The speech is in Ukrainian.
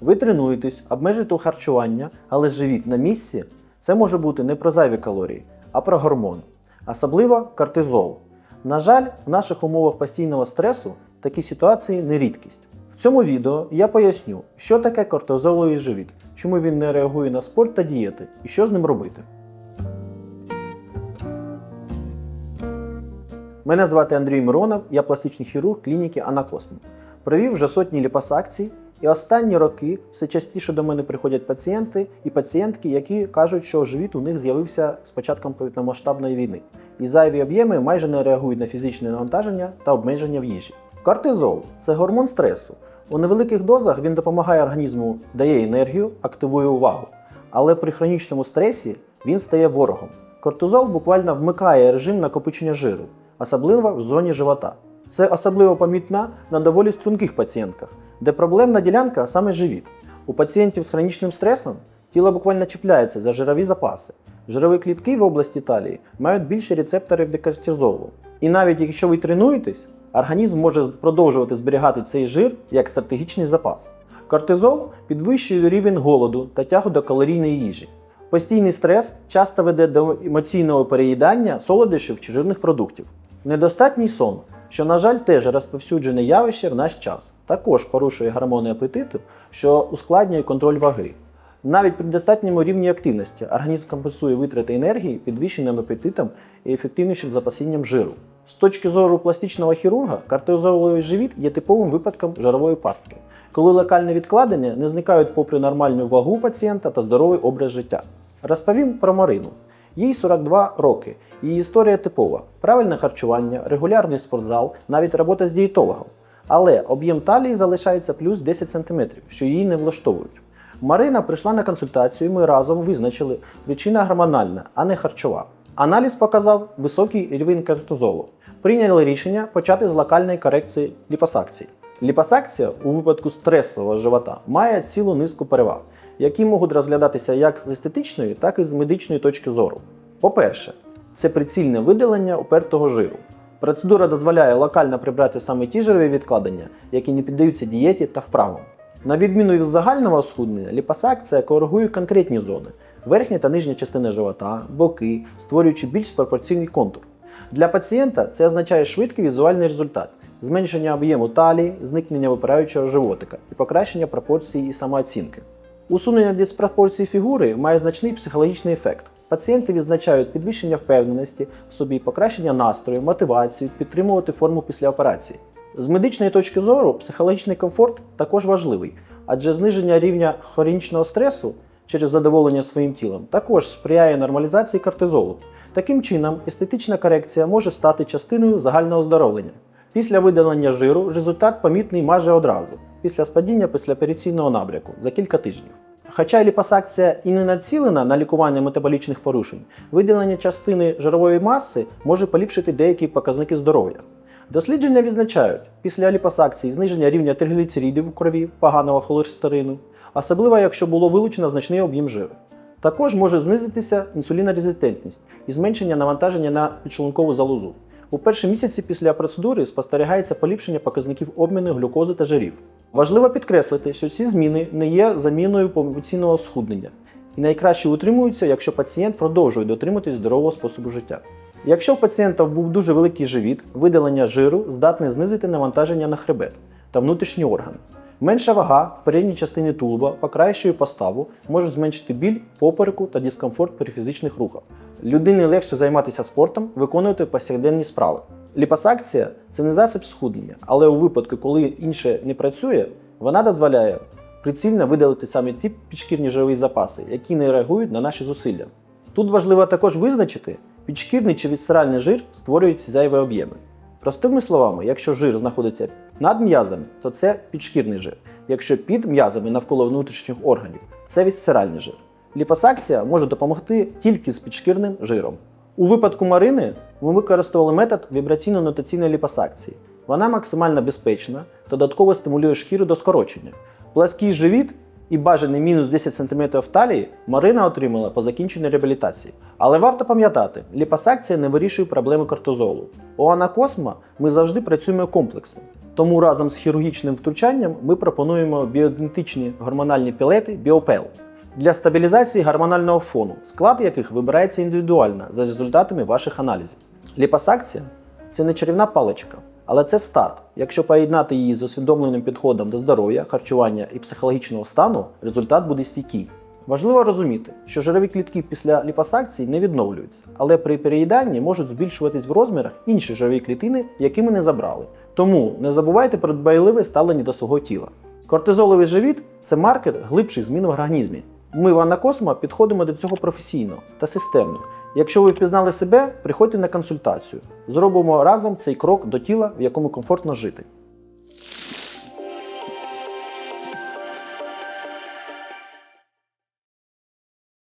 Ви тренуєтесь, обмежуєте харчування, але живіт на місці це може бути не про зайві калорії, а про гормон, особливо кортизол. На жаль, в наших умовах постійного стресу такі ситуації не рідкість. В цьому відео я поясню, що таке кортизоловий живіт, чому він не реагує на спорт та дієти і що з ним робити. Мене звати Андрій Миронов, я пластичний хірург клініки Анакосмо. Провів вже сотні ліпосакцій, і останні роки все частіше до мене приходять пацієнти і пацієнтки, які кажуть, що живіт у них з'явився з початком повномасштабної війни, і зайві об'єми майже не реагують на фізичне навантаження та обмеження в їжі. Кортизол це гормон стресу. У невеликих дозах він допомагає організму, дає енергію, активує увагу. Але при хронічному стресі він стає ворогом. Кортизол буквально вмикає режим накопичення жиру, особливо в зоні живота. Це особливо помітно на доволі струнких пацієнтках, де проблемна ділянка саме живіт. У пацієнтів з хронічним стресом тіло буквально чіпляється за жирові запаси. Жирові клітки в області талії мають більше рецепторів для кортизолу. І навіть якщо ви тренуєтесь, організм може продовжувати зберігати цей жир як стратегічний запас. Кортизол підвищує рівень голоду та тягу до калорійної їжі. Постійний стрес часто веде до емоційного переїдання солодощів чи жирних продуктів. Недостатній сон, що, на жаль, теж розповсюджене явище в наш час, також порушує гормони апетиту, що ускладнює контроль ваги. Навіть при достатньому рівні активності організм компенсує витрати енергії підвищеним апетитом і ефективнішим запасінням жиру. З точки зору пластичного хірурга, кортизоловий живіт є типовим випадком жирової пастки, коли локальні відкладення не зникають попри нормальну вагу пацієнта та здоровий образ життя. Розповім про Марину. Їй 42 роки. Її історія типова: правильне харчування, регулярний спортзал, навіть робота з дієтологом. Але об'єм талії залишається плюс 10 см, що її не влаштовують. Марина прийшла на консультацію, і ми разом визначили причина гормональна, а не харчова. Аналіз показав високий рівень кортизолу. Прийняли рішення почати з локальної корекції ліпосакції. Ліпосакція у випадку стресового живота має цілу низку переваг, які можуть розглядатися як з естетичної, так і з медичної точки зору. По-перше, це прицільне видалення упертого жиру. Процедура дозволяє локально прибрати саме ті жирові відкладення, які не піддаються дієті та вправам. На відміну від загального схуднення, ліпосакція коригує конкретні зони верхня та нижня частина живота, боки, створюючи більш пропорційний контур. Для пацієнта це означає швидкий візуальний результат, зменшення об'єму талії, зникнення випираючого животика і покращення пропорцій і самооцінки. Усунення диспропорції фігури має значний психологічний ефект. Пацієнти відзначають підвищення впевненості в собі, покращення настрою, мотивацію, підтримувати форму після операції. З медичної точки зору, психологічний комфорт також важливий, адже зниження рівня хронічного стресу через задоволення своїм тілом також сприяє нормалізації кортизолу. Таким чином, естетична корекція може стати частиною загального оздоровлення. Після видалення жиру результат помітний майже одразу, після спадіння післяопераційного набряку за кілька тижнів. Хоча ліпосакція і не націлена на лікування метаболічних порушень, виділення частини жирової маси може поліпшити деякі показники здоров'я. Дослідження відзначають після ліпосакції зниження рівня тригліцеридів у крові, поганого холестерину, особливо якщо було вилучено значний об'єм жиру. Також може знизитися інсулінорезистентність і зменшення навантаження на підшлункову залозу. У перші місяці після процедури спостерігається поліпшення показників обміну глюкози та жирів. Важливо підкреслити, що ці зміни не є заміною повноцінного схуднення і найкраще утримуються, якщо пацієнт продовжує дотримуватись здорового способу життя. Якщо в пацієнта був дуже великий живіт, видалення жиру здатне знизити навантаження на хребет та внутрішні органи. Менша вага в передній частині тулуба покращує поставу, може зменшити біль, попереку та дискомфорт при фізичних рухах. Людині легше займатися спортом, виконувати повсякденні справи. Ліпосакція це не засіб схуднення, але у випадку, коли інше не працює, вона дозволяє прицільно видалити саме ті підшкірні жирові запаси, які не реагують на наші зусилля. Тут важливо також визначити, підшкірний чи відстиральний жир створюють зайві об'єми. Простими словами, якщо жир знаходиться над м'язами, то це підшкірний жир. Якщо під м'язами навколо внутрішніх органів, це відстиральний жир. Ліпосакція може допомогти тільки з підшкірним жиром. У випадку Марини ми використовували метод вібраційно-нотаційної ліпосакції. Вона максимально безпечна, додатково стимулює шкіру до скорочення. Плаский живіт і бажаний мінус 10 см талії Марина отримала по закінченій реабілітації. Але варто пам'ятати, ліпосакція не вирішує проблеми кортизолу. У анакосма ми завжди працюємо комплексно. Тому разом з хірургічним втручанням ми пропонуємо біоідентичні гормональні пілети Біопел для стабілізації гормонального фону, склад яких вибирається індивідуально за результатами ваших аналізів. Ліпосакція це не чарівна паличка, але це старт. Якщо поєднати її з усвідомленим підходом до здоров'я, харчування і психологічного стану, результат буде стійкий. Важливо розуміти, що жирові клітки після ліпосакції не відновлюються, але при переїданні можуть збільшуватись в розмірах інші жирові клітини, які ми не забрали. Тому не забувайте про дбайливе ставлення до свого тіла. Кортизоловий живіт це маркер глибших змін в організмі. Ми в Анакосмо підходимо до цього професійно та системно. Якщо ви впізнали себе, приходьте на консультацію. Зробимо разом цей крок до тіла, в якому комфортно жити.